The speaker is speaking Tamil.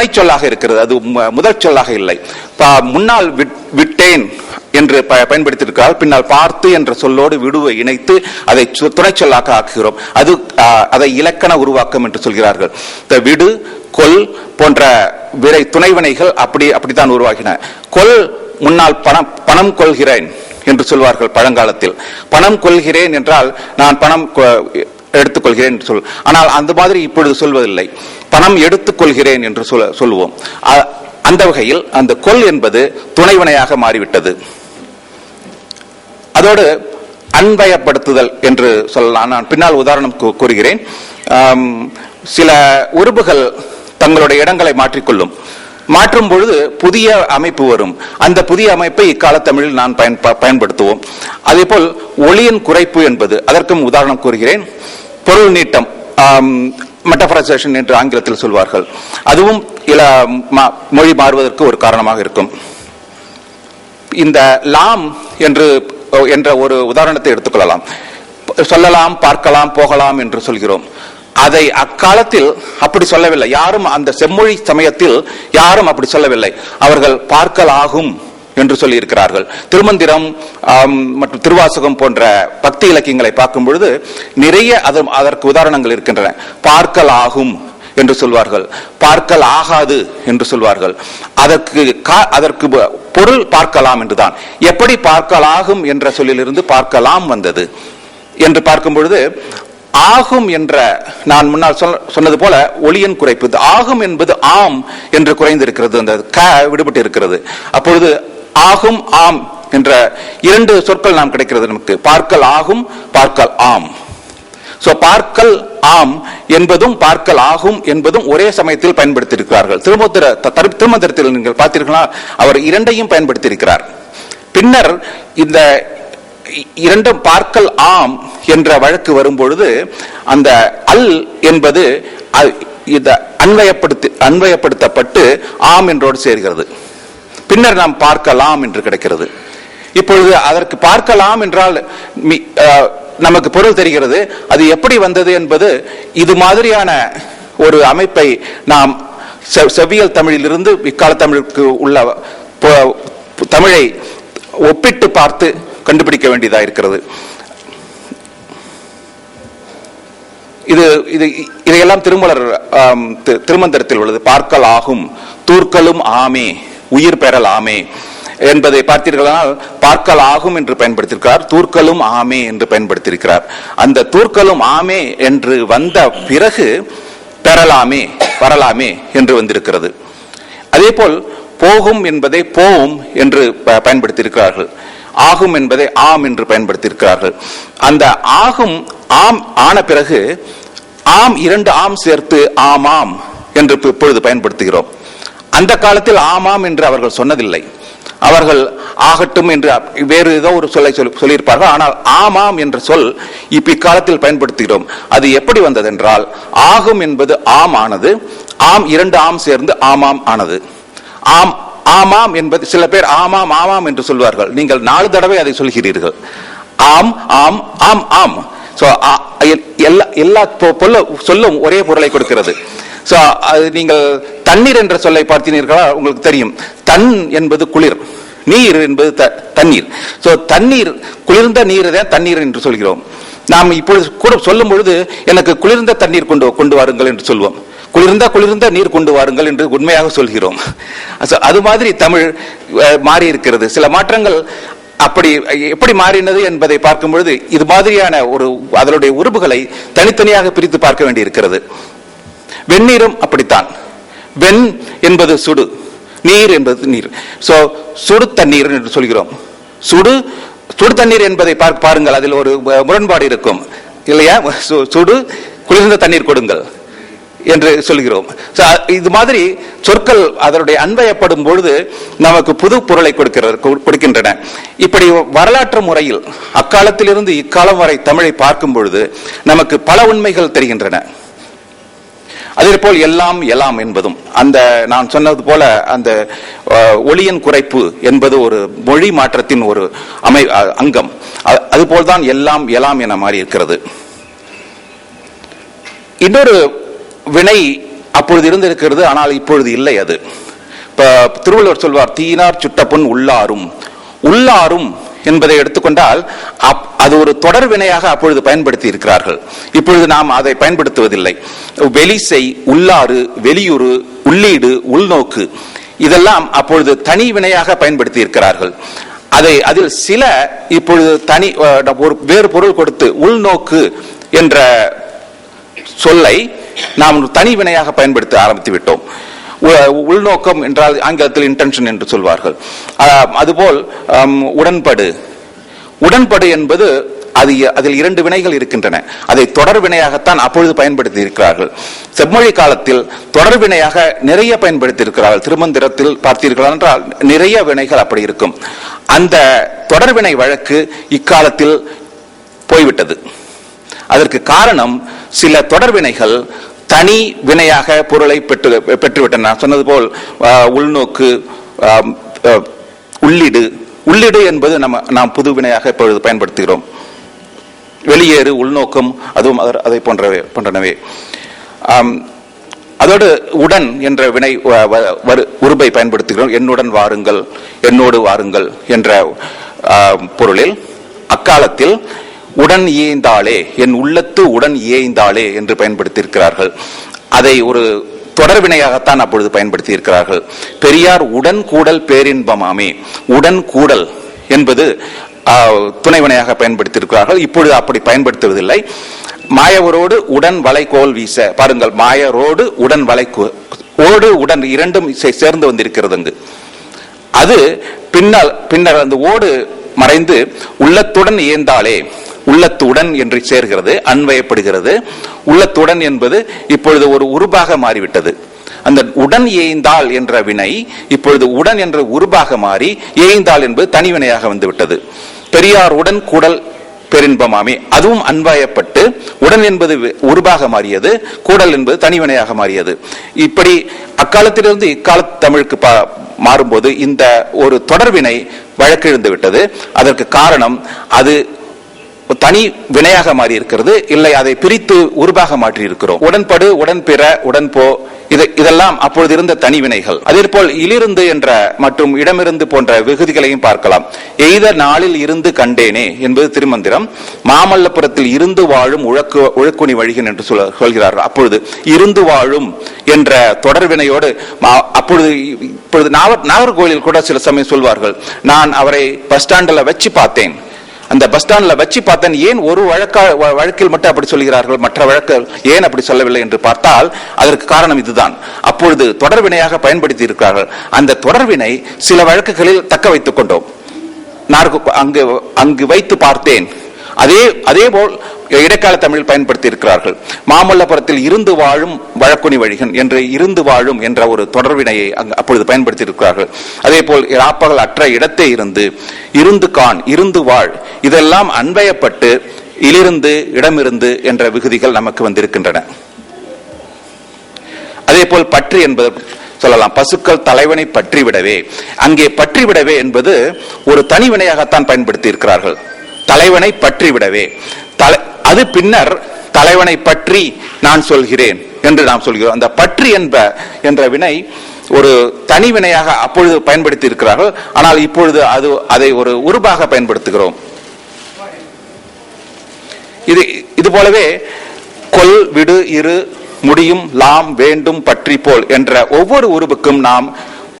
துணை சொல்லாக இருக்கிறது. அது முதல் சொல்லாக இல்லை. முன்னால் விட்- விட்டேன் என்று ப- பயன்படுத்தியிருக்கிறார். பின்னால் பார்த்து என்ற சொல்லோடு விடுவை இணைத்து அதை துணை சொல்லாக ஆக்குகிறோம். அது அதை இலக்கண உருவாக்கம் என்று சொல்கிறார்கள். இந்த விடு கொல் போன்ற விரை துணைவினைகள் அப்படி அப்படித்தான் உருவாகின. கொல் முன்னால் பணம் பணம் கொள்கிறேன் என்று சொல்வார்கள் பழங்காலத்தில். பணம் கொள்கிறேன் என்றால் நான் பணம் கொ- எடுத்துக்கொள்கிறேன் என்று சொல் ஆனால் அந்த மாதிரி இப்பொழுது சொல்வதில்லை. பணம் எடுத்துக்கொள்கிறேன் என்று சொல்லுவோம். அந்த வகையில் அந்த கொல் என்பது துணைவினையாக மாறிவிட்டது. அதோடு அன்பயப்படுத்துதல் என்று சொல்லலாம். நான் பின்னால் உதாரணம் கூறுகிறேன். சில உறுப்புகள் தங்களுடைய இடங்களை மாற்றிக்கொள்ளும். மாற்றும் பொழுது புதிய அமைப்பு வரும். அந்த புதிய அமைப்பை இக்கால தமிழில் நான் பயன் பயன்படுத்துவோம். அதேபோல் ஒளியின் குறைப்பு என்பது அதற்கும் உதாரணம் கூறுகிறேன். பொருள் நீட்டம். மெட்டபரைசேஷன் என்று ஆங்கிலத்தில் சொல்வார்கள். அதுவும் இல ம- மொழி மாறுவதற்கு ஒரு காரணமாக இருக்கும். இந்த லாம் என்று என்ற ஒரு உதாரணத்தை எடுத்துக்கொள்ளலாம். சொல்லலாம் பார்க்கலாம் போகலாம் என்று சொல்கிறோம். அதை அக்காலத்தில் அப்படி சொல்லவில்லை. யாரும் அந்த செம்மொழி சமயத்தில் யாரும் அப்படி சொல்லவில்லை. அவர்கள் பார்க்கலாகும். என்று சொல்லியிருக்கிறார்கள். திருமந்திரம் மற்றும் திருவாசகம் போன்ற பக்தி இலக்கியங்களை பார்க்கும் பொழுது நிறைய அது அதற்கு உதாரணங்கள் இருக்கின்றன. பார்க்கல் ஆகும் என்று சொல்வார்கள். பார்க்கல் ஆகாது என்று சொல்வார்கள். அதற்கு கா- அதற்கு பொருள் பார்க்கலாம் என்றுதான். எப்படி பார்க்கலாகும் என்ற சொல்லிலிருந்து பார்க்கலாம் வந்தது. என்று பார்க்கும் பொழுது ஆகும் என்ற நான் முன்னால் சொன்னது போல ஒளியின் குறைப்பு. ஆகும் என்பது ஆம் என்று குறைந்திருக்கிறது. அந்த க விடுபட்டு இருக்கிறது அப்பொழுது ஆகும் ஆம் என்ற இரண்டு சொற்கள் நாம் கிடைக்கிறது நமக்கு. பார்க்கல் ஆகும் பார்க்கல் ஆம். சோ பார்க்கல் ஆம் என்பதும் பார்க்கல் ஆகும் என்பதும் ஒரே சமயத்தில் பயன்படுத்தியிருக்கிறார்கள். திருமந்திர தரு- திருமந்திரத்தில் நீங்கள் பார்த்தீர்களா அவர் இரண்டையும் பயன்படுத்தியிருக்கிறார். பின்னர் இந்த இரண்டும் பார்க்கல் ஆம் என்ற வழக்கு வரும்பொழுது அந்த அல் என்பது இதை அன்வயப்படுத்தி அன்வயப்படுத்தப்பட்டு ஆம் என்றோடு சேர்கிறது. பின்னர் நாம் பார்க்கலாம் என்று கிடைக்கிறது. இப்பொழுது அதற்கு பார்க்கலாம் என்றால் மி- நமக்கு பொருள் தெரிகிறது. அது எப்படி வந்தது என்பது இது மாதிரியான ஒரு அமைப்பை நாம் செவ்வியல் தமிழிலிருந்து இக்கால தமிழுக்கு உள்ள தமிழை ஒப்பிட்டு பார்த்து கண்டுபிடிக்க வேண்டியதாக இருக்கிறது. இது இது இதையெல்லாம் திருமலர் திருமந்திரத்தில் உள்ளது. பார்க்கல் ஆகும் தூர்க்கலும் ஆமே. உயிர் பெறலாமே என்பதை பார்த்தீர்களானால் பார்க்கல் ஆகும் என்று பயன்படுத்தியிருக்கிறார் தூர்க்கலும் ஆமே என்று பயன்படுத்தியிருக்கிறார். அந்த தூர்க்கலும் ஆமே என்று வந்த பிறகு பெறலாமே வரலாமே என்று வந்திருக்கிறது. அதேபோல் போகும் என்பதை போவும் என்று ப- பயன்படுத்தியிருக்கிறார்கள். ஆகும் என்பதை ஆம் என்று பயன்படுத்தியிருக்கிறார்கள். அந்த ஆகும் ஆம் ஆன பிறகு ஆம் இரண்டு ஆம் சேர்த்து ஆமாம் என்று இப்பொழுது பயன்படுத்துகிறோம். அந்த காலத்தில் ஆமாம் என்று அவர்கள் சொன்னதில்லை. அவர்கள் ஆகட்டும் என்று வேறு ஏதோ ஒரு சொல்லை சொல்லி- சொல்லியிருப்பார்கள். ஆனால் ஆமாம் என்ற சொல் இப்ப இக்காலத்தில் பயன்படுத்துகிறோம். அது எப்படி வந்ததென்றால் ஆகும் என்பது ஆம் ஆனது ஆம் இரண்டு ஆம் சேர்ந்து ஆமாம் ஆனது. ஆம் ஆமாம் என்பது சில பேர் ஆமாம் ஆமாம் என்று சொல்வார்கள். நீங்கள் நாலு தடவை அதை சொல்கிறீர்கள். ஆம் ஆம் ஆம் ஆம். சோ எல்லா எல்லா சொல்லும் ஒரே பொருளை கொடுக்கிறது. ஸோ அது நீங்கள் தண்ணீர் என்ற சொல்லை பார்த்தீர்களா உங்களுக்கு தெரியும். தன் என்பது குளிர் நீர் என்பது த- தண்ணீர். ஸோ தண்ணீர் குளிர்ந்த நீர் தான் தண்ணீர் என்று சொல்கிறோம். நாம் இப்பொழுது கூட சொல்லும் பொழுது எனக்கு குளிர்ந்த தண்ணீர் கொண்டு கொண்டு வாருங்கள் என்று சொல்வோம். குளிர்ந்த குளிர்ந்த நீர் கொண்டு வாருங்கள் என்று உண்மையாக சொல்கிறோம். அது மாதிரி தமிழ் மாறி இருக்கிறது. சில மாற்றங்கள் அப்படி எப்படி மாறினது என்பதை பார்க்கும் பொழுது இது மாதிரியான ஒரு அதனுடைய உறுப்புகளை தனித்தனியாக பிரித்து பார்க்க வேண்டியிருக்கிறது. வெந்நீரும் அப்படித்தான். வெண் என்பது சுடு நீர் என்பது நீர். சோ சுடு தண்ணீர் என்று சொல்கிறோம். சுடு சுடு தண்ணீர் என்பதை பார்- பாருங்கள் அதில் ஒரு முரண்பாடு இருக்கும். இல்லையா? சுடு குளிர்ந்த தண்ணீர் கொடுங்கள் என்று சொல்கிறோம். இது மாதிரி சொற்கள் அதனுடைய அன்வயப்படும் பொழுது நமக்கு புது பொருளை கொடுக்கிறது கொடுக்கின்றன. இப்படி வரலாற்று முறையில் அக்காலத்திலிருந்து இக்காலம் வரை தமிழை பார்க்கும் பொழுது நமக்கு பல உண்மைகள் தெரிகின்றன. அதே போல் எல்லாம் எல்லாம் என்பதும். அந்த நான் சொன்னது போல அந்த ஒளியின் குறைப்பு என்பது ஒரு மொழி மாற்றத்தின் ஒரு அமை அங்கம். அதுபோல்தான் எல்லாம் எல்லாம் என மாறி இருக்கிறது இன்னொரு வினை அப்பொழுது இருந்திருக்கிறது ஆனால் இப்பொழுது இல்லை அது. இப்ப திருவள்ளுவர் சொல்வார் தீனார் சுட்டப்புண் உள்ளாரும். உள்ளாரும் என்பதை எடுத்துக்கொண்டால் அப்- அது ஒரு தொடர் வினையாக அப்பொழுது பயன்படுத்தி இருக்கிறார்கள் இப்பொழுது நாம் அதை பயன்படுத்துவதில்லை. வெளிசை உள்ளாறு வெளியுறு உள்ளீடு உள்நோக்கு இதெல்லாம் அப்பொழுது தனி வினையாக பயன்படுத்தி இருக்கிறார்கள் அதை அதில் சில இப்பொழுது தனி ஒரு வேறு பொருள் கொடுத்து உள்நோக்கு என்ற சொல்லை நாம் தனி வினையாக பயன்படுத்த ஆரம்பித்து விட்டோம். உள்நோக்கம் என்றால் ஆங்கிலத்தில் இன்டென்ஷன் என்று சொல்வார்கள். அதுபோல் உடன்படு. உடன்படு என்பது அது அதில் இரண்டு வினைகள் இருக்கின்றன. அதை தொடர் வினையாகத்தான் அப்பொழுது பயன்படுத்தி இருக்கிறார்கள் செம்மொழி காலத்தில் தொடர் வினையாக நிறைய பயன்படுத்தி இருக்கிறார்கள் திருமந்திரத்தில் பார்த்தீர்கள் என்றால் நிறைய வினைகள் அப்படி இருக்கும். அந்த தொடர் வினை வழக்கு இக்காலத்தில் போய்விட்டது. அதற்கு காரணம் சில தொடர்வினைகள் தனி வினையாக பொருளை பெற்று பெற்றுவிட்டன. நான் சொன்னது போல் உள்நோக்கு உள்ளீடு உள்ளீடு உள்ளிடு. உள்ளிடு என்பது நம்ம நாம் புது வினையாக இப்பொழுது பயன்படுத்துகிறோம். வெளியேறு உள்நோக்கம் அதுவும் அதர்- அதை போன்றவை போன்றனவே. அதோடு உடன் என்ற வினை வ- வ- வரு- உருபை பயன்படுத்துகிறோம். என்னுடன் வாருங்கள் என்னோடு வாருங்கள் என்ற பொருளில். அக்காலத்தில் உடன் இயைந்தாளே என் உள்ளத்து உடன் இயைந்தாளே என்று பயன்படுத்தியிருக்கிறார்கள். அதை ஒரு தொடர்வினையாகத்தான் அப்பொழுது பயன்படுத்தி இருக்கிறார்கள் பெரியார் உடன் கூடல் பேரின்பமாமே உடன் கூடல் என்பது துணைவினையாக பயன்படுத்தியிருக்கிறார்கள். இப்பொழுது அப்படி பயன்படுத்துவதில்லை. மாயவரோடு உடன் வளைகோல் வீச பாருங்கள் மாயரோடு உடன் வளைகோ ஓடு உடன் இரண்டும் சேர்ந்து வந்திருக்கிறது அங்கு. அது பின்னால் பின்னர் அந்த ஓடு மறைந்து உள்ளத்துடன் இயந்தாலே உள்ளத்துடன் என்று சேர்கிறது அன்வயப்படுகிறது. உள்ளத்துடன் என்பது இப்பொழுது ஒரு உருபாக மாறிவிட்டது. அந்த உடன் ஏய்ந்தாள் என்ற வினை இப்பொழுது உடன் என்ற உருபாக மாறி ஏய்ந்தாள் என்பது தனிவினையாக வந்துவிட்டது. பெரியார் உடன் கூடல் பெரின்பமாமே அதுவும் அன்பாயப்பட்டு உடன் என்பது வி- உருபாக மாறியது கூடல் என்பது தனிவினையாக மாறியது. இப்படி அக்காலத்திலிருந்து இக்கால தமிழுக்கு பா- மாறும்போது இந்த ஒரு தொடர்வினை வழக்கெழுந்து விட்டது அதற்கு காரணம் அது தனி வினையாக மாறி இருக்கிறது இல்லை அதை பிரித்து உருபாக மாற்றி இருக்கிறோம் உடன்படு உடன்பிற உடன்போ இது இதெல்லாம் அப்பொழுது இருந்த தனி வினைகள். அதே போல் இலிருந்து என்ற மற்றும் இடமிருந்து போன்ற விகுதிகளையும் பார்க்கலாம். எய்த நாளில் இருந்து கண்டேனே என்பது திருமந்திரம். மாமல்லபுரத்தில் இருந்து வாழும் உழக்கு உழக்குனி வழிகன் என்று சொல்ல சொல்கிறார்கள் அப்பொழுது இருந்து வாழும் என்ற தொடர்வினையோடு மா- அப்பொழுது இப்பொழுது நாகர்கோவிலில் கூட சில சமயம் சொல்வார்கள். நான் அவரை பஸ் ஸ்டாண்டில் வச்சு பார்த்தேன். அந்த பஸ் ஸ்டாண்ட்ல வச்சு பார்த்தேன் ஏன் ஒரு வழக்கா வ- வழக்கில் மட்டும் அப்படி சொல்கிறார்கள்? மற்ற வழக்கு ஏன் அப்படி சொல்லவில்லை என்று பார்த்தால் அதற்கு காரணம் இதுதான். அப்பொழுது தொடர்வினையாக பயன்படுத்தி இருக்கிறார்கள். அந்த தொடர்வினை சில வழக்குகளில் தக்க வைத்துக் கொண்டோம். அங்கு அங்கு வைத்து பார்த்தேன். அதே அதே போல் இடைக்கால தமிழில் பயன்படுத்தி இருக்கிறார்கள் மாமல்லபுரத்தில் இருந்து வாழும் வழக்குனி வழிகன் என்று இருந்து வாழும் என்ற ஒரு தொடர்வினையை அங்கு அப்பொழுது பயன்படுத்தி இருக்கிறார்கள் அதே போல் இராப்பகல் அற்ற இடத்தே இருந்து இருந்து கான் இருந்து வாழ் இதெல்லாம் அன்பயப்பட்டு இலிருந்து இடமிருந்து என்ற விகுதிகள் நமக்கு வந்திருக்கின்றன. அதே போல் பற்று என்பது சொல்லலாம். பசுக்கள் தலைவனை பற்றி விடவே அங்கே பற்றி விடவே என்பது ஒரு தனி வினையாகத்தான் பயன்படுத்தி இருக்கிறார்கள் தலைவனை பற்றி விடவே தலை- அது பின்னர் தலைவனை பற்றி நான் சொல்கிறேன் என்று நாம் சொல்கிறோம். அந்த பற்றி என்ப என்ற வினை ஒரு தனி வினையாக அப்பொழுது பயன்படுத்தி இருக்கிறார்கள் ஆனால் இப்பொழுது அது அதை ஒரு உருபாக பயன்படுத்துகிறோம். இது இது போலவே கொல் விடு இரு முடியும் லாம் வேண்டும் பற்றி போல் என்ற ஒவ்வொரு உருவுக்கும் நாம்